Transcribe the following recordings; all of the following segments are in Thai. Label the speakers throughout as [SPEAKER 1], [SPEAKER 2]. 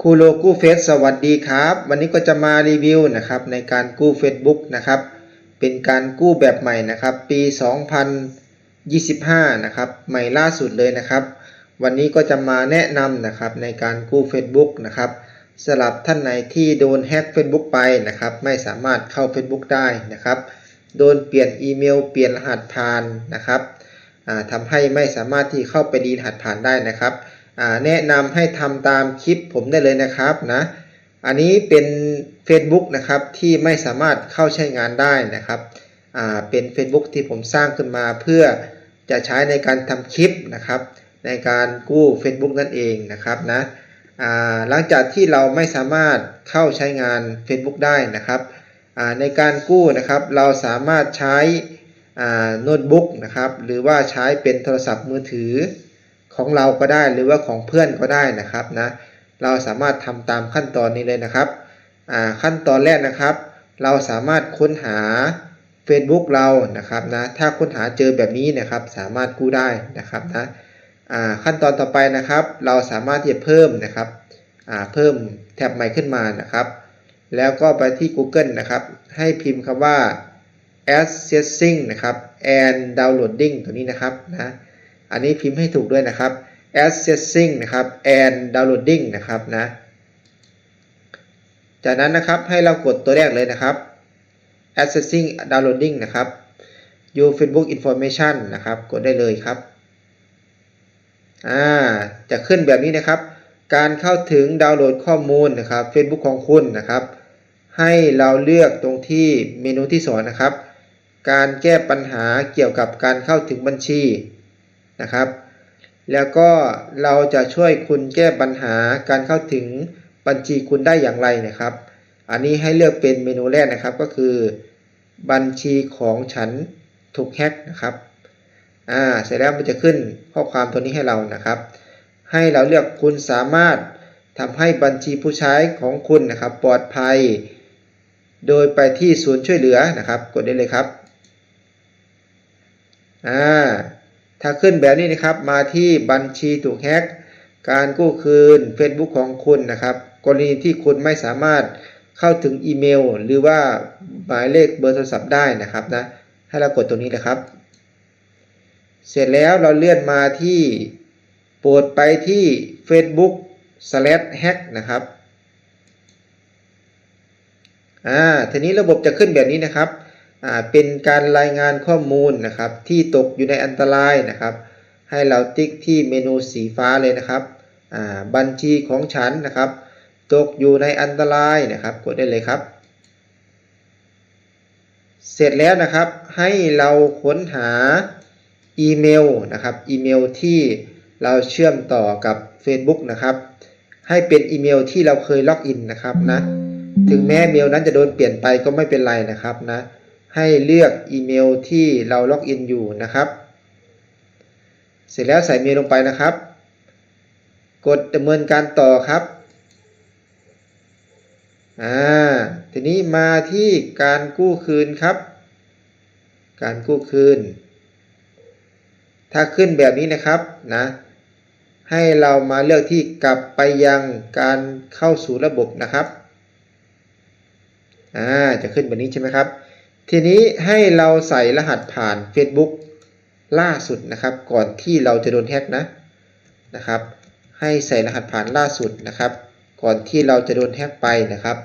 [SPEAKER 1] ครูโลกู้เฟซสวัสดีครับ วันนี้ก็จะมารีวิวนะครับในการกู้ Facebook นะครับ เป็นการกู้แบบใหม่นะครับ ปี 2025 นะครับ ใหม่ล่าสุดเลยนะครับ วันนี้ก็จะมาแนะนำนะครับในการกู้ Facebook นะครับสำหรับท่านไหนที่โดนแฮ็ก Facebook ไปนะครับ ไม่สามารถเข้า Facebook ได้นะครับ โดนเปลี่ยนอีเมล เปลี่ยนรหัสผ่านนะครับทำให้ไม่สามารถที่เข้าไปดีรหัสผ่านได้นะครับ แนะนำให้ทำตามคลิปผมได้เลยนะครับนะอันนี้เป็น Facebook นะครับที่ไม่สามารถเข้าใช้งานได้นะครับเป็น Facebook ที่ผมสร้างขึ้นมาเพื่อจะใช้ในการทำคลิปนะครับ ในการกู้ Facebook นั่นเองนะครับนะหลังจากที่เราไม่สามารถเข้าใช้งาน Facebook ได้นะครับในการกู้นะครับเราสามารถใช้โน้ตบุ๊กนะครับหรือว่าใช้เป็นโทรศัพท์มือถือ ของเราก็ได้หรือว่าของเพื่อนก็ได้นะครับนะเราสามารถทำตามขั้นตอนนี้เลยนะครับอ่าขั้นตอนแรกนะครับ เราสามารถค้นหา Facebook เรานะครับนะถ้าค้นหาเจอแบบนี้นะครับ สามารถกู้ได้นะครับนะอ่าขั้นตอนต่อไปนะครับ เราสามารถที่จะเพิ่มนะครับอ่าเพิ่มแท็บใหม่ขึ้นมานะครับ แล้วก็ไปที่ Google นะครับ ให้พิมพ์คำว่า accessing นะครับ and downloading ตัวนี้นะครับนะ อันนี้พิมพ์ให้ถูกด้วยนะครับ accessing นะครับ and downloading นะครับนะ จากนั้นนะครับให้เรากดตัวแรกเลยนะครับ accessing downloading นะครับ your Facebook information นะครับ กดได้เลยครับ อ่า จะขึ้นแบบนี้นะครับ การเข้าถึงดาวน์โหลดข้อมูลนะครับ Facebook ของคุณนะครับ ให้เราเลือกตรงที่เมนูที่สองนะครับ การแก้ปัญหาเกี่ยวกับการเข้าถึงบัญชี นะครับ แล้วก็เราจะช่วยคุณแก้ปัญหาการเข้าถึงบัญชีคุณได้อย่างไรนะครับ อันนี้ให้เลือกเป็นเมนูแรกนะครับก็คือ บัญชีของฉันถูกแฮ็กนะครับอ่าเสร็จแล้วมันจะขึ้นข้อความตัวนี้ให้เรานะครับ ให้เราเลือกคุณสามารถทำให้บัญชีผู้ใช้ของคุณนะครับ ปลอดภัย โดยไปที่ศูนย์ช่วยเหลือนะครับ กดได้เลยครับอ่า ถ้าขึ้นแบบนี้นะครับมาที่บัญชีถูกแฮกการกู้คืน Facebook ของคุณนะครับ กรณีที่คุณไม่สามารถเข้าถึงอีเมล หรือว่าหมายเลขเบอร์โทรศัพท์ได้นะครับนะให้เรากดตรงนี้นะครับ เสร็จแล้วเราเลื่อนมาที่โปรดไปที่ Facebook slash hack นะครับอ่าทีนี้ระบบจะขึ้นแบบนี้นะครับ เป็นการรายงานข้อมูลนะครับ ที่ตกอยู่ในอันตรายนะครับ ให้เราติ๊กที่เมนูสีฟ้าเลยนะครับบัญชีของฉันนะครับ ตกอยู่ในอันตรายนะครับ กดได้เลยครับ เสร็จแล้วนะครับให้เราค้นหาอีเมลนะครับอีเมลที่เราเชื่อมต่อกับ Facebook นะครับ ให้เป็นอีเมลที่เราเคยล็อกอินนะครับนะถึงแม้เมลนั้นจะโดนเปลี่ยนไปก็ไม่เป็นไรนะครับนะ ให้เลือกอีเมลที่เราล็อกอินอยู่นะครับ เสร็จแล้วใส่เมลลงไปนะครับ กดดำเนินการต่อครับอ่าทีนี้มาที่การกู้คืนครับ การกู้คืน ถ้าขึ้นแบบนี้นะครับนะให้เรามาเลือกที่กลับไปยังการเข้าสู่ระบบนะครับอ่าจะขึ้นแบบนี้ใช่ไหมครับ ทีนี้ให้เราใส่รหัสผ่าน Facebook ล่าสุดนะครับ ก่อนที่เราจะโดนแฮ็กนะนะครับ ให้ใส่รหัสผ่านล่าสุดนะครับ ก่อนที่เราจะโดนแฮ็กไปนะครับ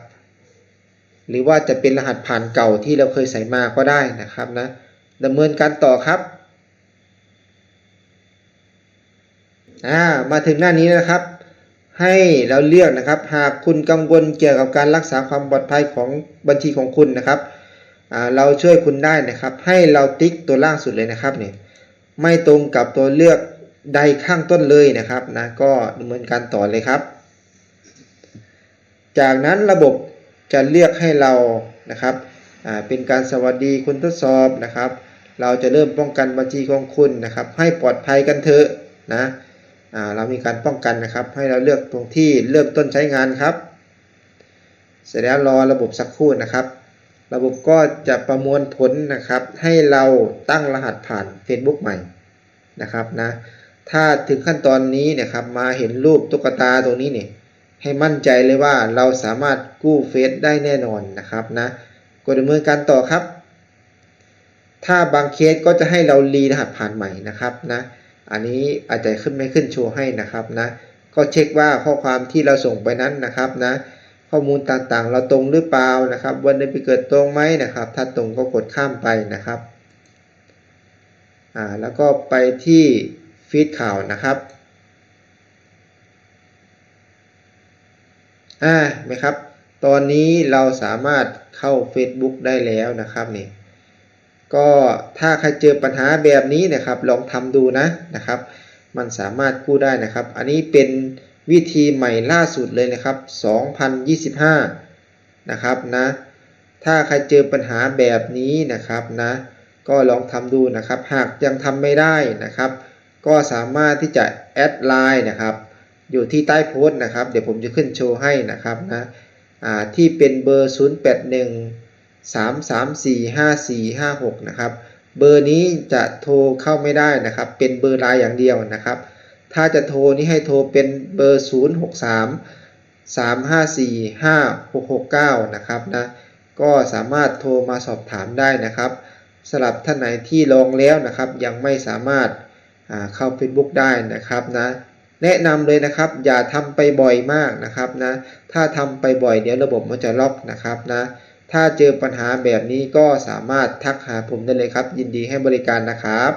[SPEAKER 1] หรือว่าจะเป็นรหัสผ่านเก่าที่เราเคยใส่มาก็ได้นะครับนะดำเนินการต่อครับอ่ามาถึงหน้านี้นะครับ ให้เราเลือกนะครับ หากคุณกังวลเกี่ยวกับการรักษาความปลอดภัยของบัญชีของคุณนะครับ เราช่วยคุณได้นะครับ ให้เราติ๊กตัวล่างสุดเลยนะครับเนี่ยไม่ตรงกับตัวเลือกใดข้างต้นเลยนะครับนะก็ดำเนินการต่อเลยครับ จากนั้นระบบจะเลือกให้เรานะครับเป็นการสวัสดีคุณทดสอบนะครับ เราจะเริ่มป้องกันบัญชีของคุณนะครับ ให้ปลอดภัยกันเถอะนะเรามีการป้องกันนะครับ ให้เราเลือกตรงที่เริ่มต้นใช้งานครับ เสร็จแล้วรอระบบสักครู่นะครับ ระบบก็จะประมวลผลนะครับ ให้เราตั้งรหัสผ่าน Facebook ใหม่นะครับนะถ้าถึงขั้นตอนนี้เนี่ยครับมาเห็นรูปตุ๊กตาตรงนี้เนี่ยให้มั่นใจเลยว่าเราสามารถกู้เฟซได้แน่นอนนะครับนะกดดำเนินการต่อครับ ถ้าบางเคสก็จะให้เรารีรหัสผ่านใหม่นะครับนะอันนี้อาจจะขึ้นไม่ขึ้นโชว์ให้นะครับนะก็เช็คว่าข้อความที่เราส่งไปนั้นนะครับนะ ข้อมูลต่างๆ เราตรงหรือเปล่านะครับ วันเดือนปีเกิดตรงไหมนะครับ ถ้าตรงก็กดข้ามไปนะครับอ่าแล้วก็ไปที่ฟีดข่าวนะครับอ่าไหมครับ ตอนนี้เราสามารถเข้า Facebook ได้แล้วนะครับนี่ก็ถ้าใครเจอปัญหาแบบนี้นะครับ ลองทำดูนะนะครับ มันสามารถกู้ได้นะครับ อันนี้เป็น วิธีใหม่ล่าสุดเลยนะครับ 2025 นะครับนะ ถ้าใครเจอปัญหาแบบนี้นะครับนะ ก็ลองทำดูนะครับ หากยังทำไม่ได้นะครับ ก็สามารถที่จะแอดไลน์นะครับ อยู่ที่ใต้โพสต์นะครับ เดี๋ยวผมจะขึ้นโชว์ให้นะครับนะที่เป็นเบอร์ 081 334 5456 นะครับ เบอร์นี้จะโทรเข้าไม่ได้นะครับ เป็นเบอร์ไลน์อย่างเดียวนะครับ ถ้าจะโทรนี่ให้โทรเป็นเบอร์ 063 354 5669 นะครับนะ ก็สามารถโทรมาสอบถามได้นะครับสำหรับท่านไหนที่ลองแล้วนะครับ ยังไม่สามารถเข้า Facebook ได้นะครับนะ แนะนำเลยนะครับอย่าทำไปบ่อยมากนะครับนะ ถ้าทำไปบ่อยเดี๋ยวระบบมันจะล็อกนะครับนะถ้าเจอปัญหาแบบนี้ก็สามารถทักหาผมได้เลยครับ ยินดีให้บริการนะครับ